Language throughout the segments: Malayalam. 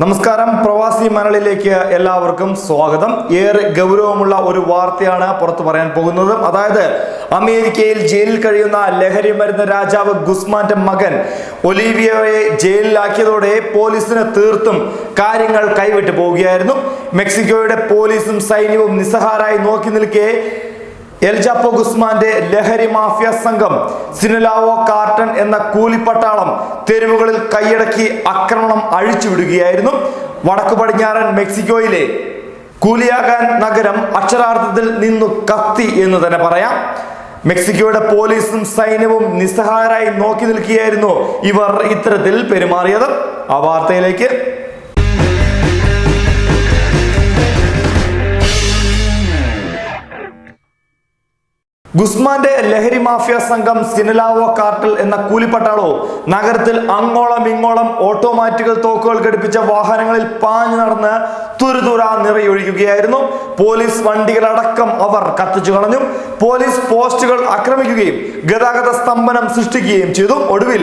നമസ്കാരം. പ്രവാസി മലയാളിയിലേക്ക് എല്ലാവർക്കും സ്വാഗതം. ഏറെ ഗൗരവമുള്ള ഒരു വാർത്തയാണ് പുറത്തു പറയാൻ പോകുന്നത്. അതായത് അമേരിക്കയിൽ ജയിലിൽ കഴിയുന്ന ലഹരി മരുന്ന് രാജാവ് ഗുസ്മാന്റെ മകൻ ഒലീവിയയെ ജയിലിലാക്കിയതോടെ പോലീസിന് തീർത്തും കാര്യങ്ങൾ കൈവിട്ടു പോവുകയായിരുന്നു. മെക്സിക്കോയുടെ പോലീസും സൈന്യവും നിസ്സഹാരായി നോക്കി നിൽക്കെ എൽ ജാപ്പോ ഗുസ്മാന്റെ ലഹരി മാഫിയ സംഘം സിനലാവോ കാർട്ടൺ എന്ന കൂലിപ്പട്ടാളം തെരുവുകളിൽ കൈയടക്കി ആക്രമണം അഴിച്ചുവിടുകയായിരുന്നു. വടക്കു പടിഞ്ഞാറൻ മെക്സിക്കോയിലെ കൂലിയാകാൻ നഗരം അക്ഷരാർത്ഥത്തിൽ നിന്നു കത്തി എന്ന് തന്നെ പറയാം. മെക്സിക്കോയുടെ പോലീസും സൈന്യവും നിസ്സഹായരായി നോക്കി നിൽക്കുകയായിരുന്നു ഇവർ ഇത്തരത്തിൽ പെരുമാറിയത്. ആ വാർത്തയിലേക്ക് ഗുസ്മാന്റെ ലഹരി മാഫിയ സംഘം സിനലാവോ കാർട്ടൽ എന്ന കൂലിപ്പട്ടാളോ നഗരത്തിൽ അങ്ങോളം ഇങ്ങോളം ഓട്ടോമാറ്റിക്കൽ തോക്കുകൾ ഘടിപ്പിച്ച വാഹനങ്ങളിൽ പാഞ്ഞു നടന്ന് തുരുതുര നിറയൊഴിക്കുകയായിരുന്നു പോലീസ് വണ്ടികളടക്കം അവർ കത്തിച്ചു കളഞ്ഞു പോലീസ് പോസ്റ്റുകൾ ആക്രമിക്കുകയും ഗതാഗത സ്തംഭനം സൃഷ്ടിക്കുകയും ചെയ്തു. ഒടുവിൽ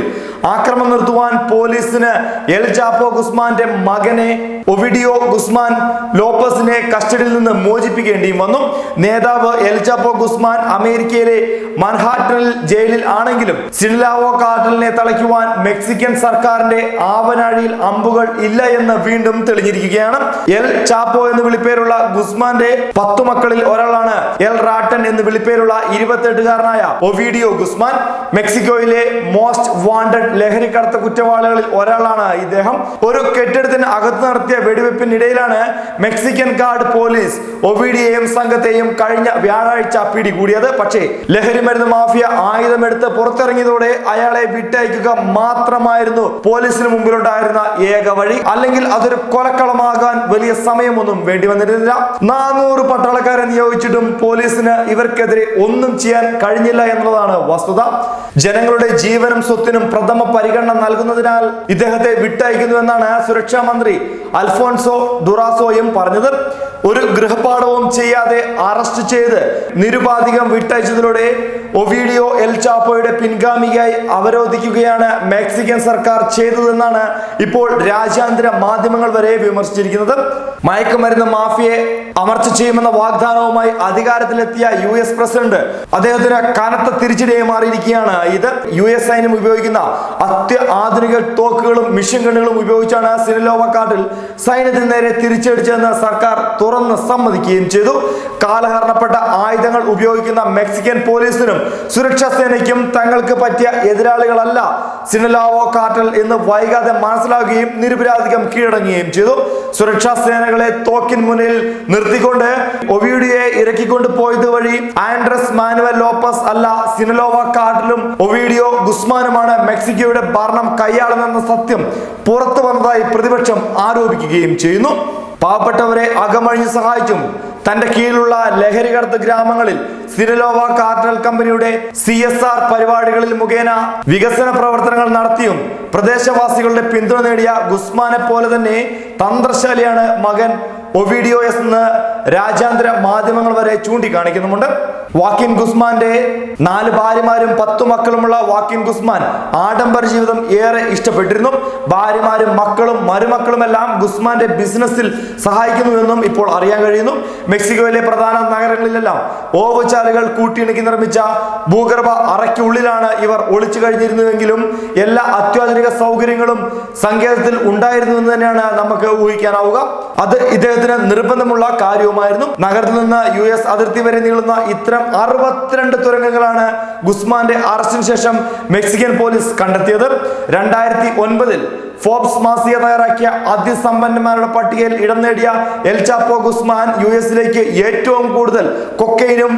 ആക്രമണം നിർത്തുവാൻ പോലീസിന് എൽ ചാപ്പോ ഗുസ്മാന്റെ മകനെ ഒവിഡിയോ ഗുസ്മാൻ ലോപ്പസിനെ കസ്റ്റഡിയിൽ നിന്ന് മോചിപ്പിക്കേണ്ടിയും വന്നു. നേതാവ് എൽ ചാപ്പോ ഗുസ്മാൻ അമേരിക്കയിലെ മൻഹാട്ടനിൽ ജയിലിൽ ആണെങ്കിലും സിൻലാവോ കാർട്ടലിനെ തളയ്ക്കുവാൻ മെക്സിക്കൻ സർക്കാരിന്റെ ആവനാഴിയിൽ അമ്പുകൾ ഇല്ല എന്ന് വീണ്ടും തെളിഞ്ഞിരിക്കുകയാണ്. എൽ ചാപ്പോ എന്ന് വിളിപ്പേരുള്ള ഗുസ്മാന്റെ പത്തു മക്കളിൽ ഒരാളാണ് എൽ റാട്ടൻ എന്ന് വിളിപ്പേരുള്ള ഇരുപത്തെട്ടുകാരനായ ഒവിഡിയോ ഗുസ്മാൻ. മെക്സിക്കോയിലെ മോസ്റ്റ് വാണ്ടഡ് ലഹരി കടത്ത കുറ്റവാളികളിൽ ഒരാളാണ് ഇദ്ദേഹം. ഒരു കെട്ടിടത്തിന് അകത്ത് നടത്തിയ വെടിവെപ്പിനിടയിലാണ് മെക്സിക്കൻ ഗാർഡ് പോലീസ് ഒവിഡിയെയും സംഘത്തെയും കഴിഞ്ഞ വ്യാഴാഴ്ച പിടികൂടിയത്. പക്ഷേ ലഹരി മരുന്ന് മാഫിയ ആയുധമെടുത്ത് പുറത്തിറങ്ങിയതോടെ അയാളെ വിട്ടയക്കുക മാത്രമായിരുന്നു പോലീസിന് മുമ്പിലുണ്ടായിരുന്ന ഏക വഴി. അല്ലെങ്കിൽ അതൊരു കൊലക്കളമാകാൻ വലിയ സമയമൊന്നും വേണ്ടി വന്നിരുന്നില്ല. നാനൂറ് പട്ടാളക്കാരെ നിയോഗിച്ചിട്ടും പോലീസിന് ഇവർക്കെതിരെ ഒന്നും ചെയ്യാൻ കഴിഞ്ഞില്ല എന്നുള്ളതാണ് വസ്തുത. ജനങ്ങളുടെ ജീവനും സ്വത്തിനും പ്രഥമ പരിഗണന നൽകുന്നതിനാൽ ഇദ്ദേഹത്തെ വിട്ടയക്കുന്നുവെന്നാണ് സുരക്ഷാ മന്ത്രി അൽഫോൺസോ ഡുറാസോയും പറഞ്ഞത്. ഒരു ഗൃഹപാഠവും ചെയ്യാതെ അറസ്റ്റ് ചെയ്ത് നിരുപാധികം വിട്ടയച്ചതിലൂടെ ഒവീഡിയോ എൽ ചാപ്പോയുടെ പിൻഗാമിയായി അവരോധിക്കുകയാണ് മെക്സിക്കൻ സർക്കാർ ചെയ്തതെന്നാണ് ഇപ്പോൾ രാജ്യാന്തര മാധ്യമങ്ങൾ വരെ വിമർശിച്ചിരിക്കുന്നത്. മയക്കുമരുന്ന് മാഫിയെ അമർച്ച ചെയ്യുമെന്ന വാഗ്ദാനവുമായി അധികാരത്തിലെത്തിയ യു എസ് പ്രസിഡന്റ് അദ്ദേഹത്തിന് കനത്ത തിരിച്ചടിയായി മാറിയിരിക്കുകയാണ് ഇത്. യു എസ് സൈന്യം ഉപയോഗിക്കുന്ന അത്യാധുനിക തോക്കുകളും മിഷൻ ഗണ്ണുകളും ഉപയോഗിച്ചാണ് സിനിലോവ കാട്ടിൽ സൈന്യത്തിന് നേരെ തിരിച്ചടിച്ചതെന്ന് സർക്കാർ തുറന്ന് സമ്മതിക്കുകയും ചെയ്തു. കാലഹരണപ്പെട്ട ആയുധങ്ങൾ ഉപയോഗിക്കുന്ന മെക്സിക്കൻ പോലീസിനും സുരക്ഷാ സേനയ്ക്കും തങ്ങൾക്ക് പറ്റിയ എതിരാളികളല്ല സിനലാവോ കാർട്ടൽ എന്ന് വൈകാതെ മനസ്സിലാക്കുകയും നിരപരാധികം കീഴടങ്ങുകയും ചെയ്തു. സുരക്ഷാ സേനകളെ തോക്കിൻ മുന്നിൽ നിർത്തിക്കൊണ്ട് ഒവീഡിയെ ഇറക്കിക്കൊണ്ട് പോയത് വഴി ആൻഡ്രസ് മാനുവൽ ലോപ്പസ് അല്ല സിനലോവ കാട്ടിലും ഒവീഡിയോ ഗുസ്മാനുമാണ് മെക്സിക്കോയുടെ ഭരണം കൈയാളുന്നെന്ന സത്യം പുറത്തു വന്നതായി പ്രതിപക്ഷം ആരോപിക്കുകയും ചെയ്യുന്നു. പാവപ്പെട്ടവരെ അകമഴിഞ്ഞ് സഹായിച്ചും തന്റെ കീഴിലുള്ള ലഹരി കടത്ത് ഗ്രാമങ്ങളിൽ സിരലോവ കാർട്ടൽ കമ്പനിയുടെ സി എസ് ആർ പരിപാടികളിൽ മുഖേന വികസന പ്രവർത്തനങ്ങൾ നടത്തിയും പ്രദേശവാസികളുടെ പിന്തുണ നേടിയ ഗുസ്മാനെ പോലെ തന്നെ തന്ത്രശാലിയാണ് മകൻ ഒവിഡിയോ എസ് എന്ന് രാജ്യാന്തര മാധ്യമങ്ങൾ വരെ ചൂണ്ടിക്കാണിക്കുന്നുമുണ്ട്. വാക്കിൻ ഗുസ്മാന്റെ നാല് ഭാര്യമാരും പത്തു മക്കളുമുള്ള വാക്കിൻ ഗുസ്മാൻ ആഡംബര ജീവിതം ഏറെ ഇഷ്ടപ്പെട്ടിരുന്നു. ഭാര്യമാരും മക്കളും മരുമക്കളുമെല്ലാം ഗുസ്മാന്റെ ബിസിനസ്സിൽ സഹായിക്കുന്നുവെന്നും ഇപ്പോൾ അറിയാൻ കഴിയുന്നു. മെക്സിക്കോയിലെ പ്രധാന നഗരങ്ങളിലെല്ലാം ഓവുചാലുകൾ കൂട്ടിയിണക്കി നിർമ്മിച്ച ഭൂഗർഭ അറയ്ക്കുള്ളിലാണ് ഇവർ ഒളിച്ചു കഴിഞ്ഞിരുന്നുവെങ്കിലും എല്ലാ അത്യാധുനിക സൗകര്യങ്ങളും സങ്കേതത്തിൽ ഉണ്ടായിരുന്നുവെന്ന് തന്നെയാണ് നമുക്ക് ഊഹിക്കാനാവുക. അത് ഇദ്ദേഹത്തിന് നിർബന്ധമുള്ള കാര്യവുമായിരുന്നു. നഗരത്തിൽ നിന്ന് യു എസ് അതിർത്തി വരെ നീളുന്ന ഇത്തരം അറുപത്തിരണ്ട് തുരങ്കങ്ങളാണ് ഗുസ്മാന്റെ അറസ്റ്റിന് ശേഷം മെക്സിക്കൻ പോലീസ് കണ്ടെത്തിയത്. രണ്ടായിരത്തി ഒൻപതിൽ ഫോബ്സ് മാസിക തയ്യാറാക്കിയ അതിസമ്പന്നന്മാരുടെ പട്ടികയിൽ ഇടം നേടിയ എൽ ചാപ്പോ ഗുസ്മാൻ യു എസിലേക്ക് ഏറ്റവും കൂടുതൽ കൊക്കൈനും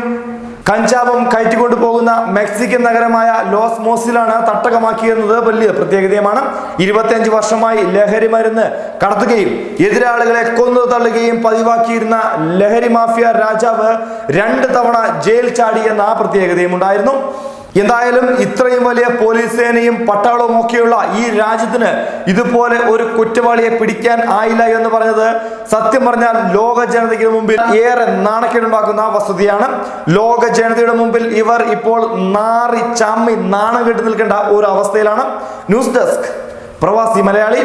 കഞ്ചാവും കയറ്റിക്കൊണ്ടു പോകുന്ന മെക്സിക്കൻ നഗരമായ ലോസ് മോസിലാണ് തട്ടകമാക്കിയെന്നത് വലിയ പ്രത്യേകതയുമാണ്. ഇരുപത്തിയഞ്ച് വർഷമായി ലഹരി മരുന്ന് കടത്തുകയും എതിരാളികളെ കൊന്നു തള്ളുകയും പതിവാക്കിയിരുന്ന ലഹരി മാഫിയ രാജാവ് രണ്ട് തവണ ജയിൽ ചാടിയെന്ന ആ പ്രത്യേകതയും ഉണ്ടായിരുന്നു. എന്തായാലും ഇത്രയും വലിയ പോലീസ് സേനയും പട്ടാളവും ഒക്കെയുള്ള ഈ രാജ്യത്തിന് ഇതുപോലെ ഒരു കുറ്റവാളിയെ പിടിക്കാൻ ആയില്ല എന്ന് പറഞ്ഞത് സത്യം പറഞ്ഞാൽ ലോക ജനതയ്ക്ക് മുമ്പിൽ ഏറെ നാണക്കേടുണ്ടാക്കുന്ന വസ്തുതയാണ് ലോക ജനതയുടെ മുമ്പിൽ ഇവർ ഇപ്പോൾ നാറി ചമ്മി നാണം കെട്ടി നിൽക്കേണ്ട ഒരു അവസ്ഥയിലാണ്. ന്യൂസ് ഡെസ്ക് പ്രവാസി മലയാളി